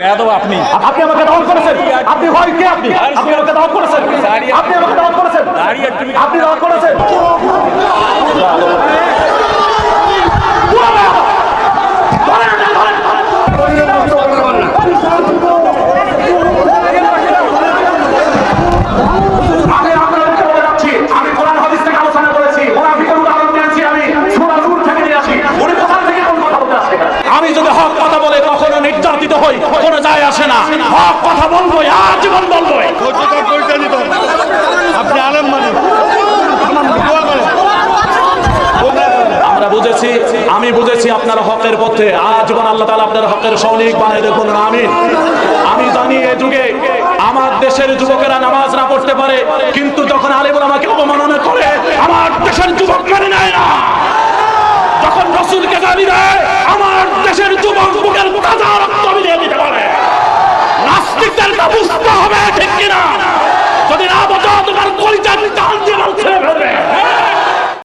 বেয়াদব আপনি। আপনি আমাকে দাওয়াত করেছেন। আপনি হয় কে আপনি? আপনি আমাকে দাওয়াত করেছেন। আপনি আমাকে দাওয়াত করেছেন। আপনি দাওয়াত করেছেন। আমি আপনাদেরকে বলে যাচ্ছি, আমি কোরআন হাদিস থেকে আলোচনা করেছি, মুনাফিকের উদাহরণ দিয়েছি আমি, সূরা নূর থেকে নিয়ে আসি। উনি কোথান থেকে কোন কথা বলতে আসে? আমি যদি হক কথা বলে কখনো নির্যাতিত হই কোনো যায় আসে না। হক কথা বলবোই আজীবন দিতে হবে। আপনি আলেম আমরা বুঝেছি আমি বুঝেছি আপনার হকের পথে। আজীবন আল্লাহ তাআলা আপনার হকের সৈনিক বানিয়ে দেখুন আমি আমি জানি এ যুগে আমার দেশের যুবকেরা নামাজ না পড়তে পারে কিন্তু যখন আলিমুল আমাকে অবমাননা করে আমার দেশের যুবক মেনে নেয় না যখন রসুলকে গালি দেয় আমার দেশের যুবক বুকের তাজা রক্ত মিলিয়ে দিতে পারে নাস্তিকদেরকে বুঝতে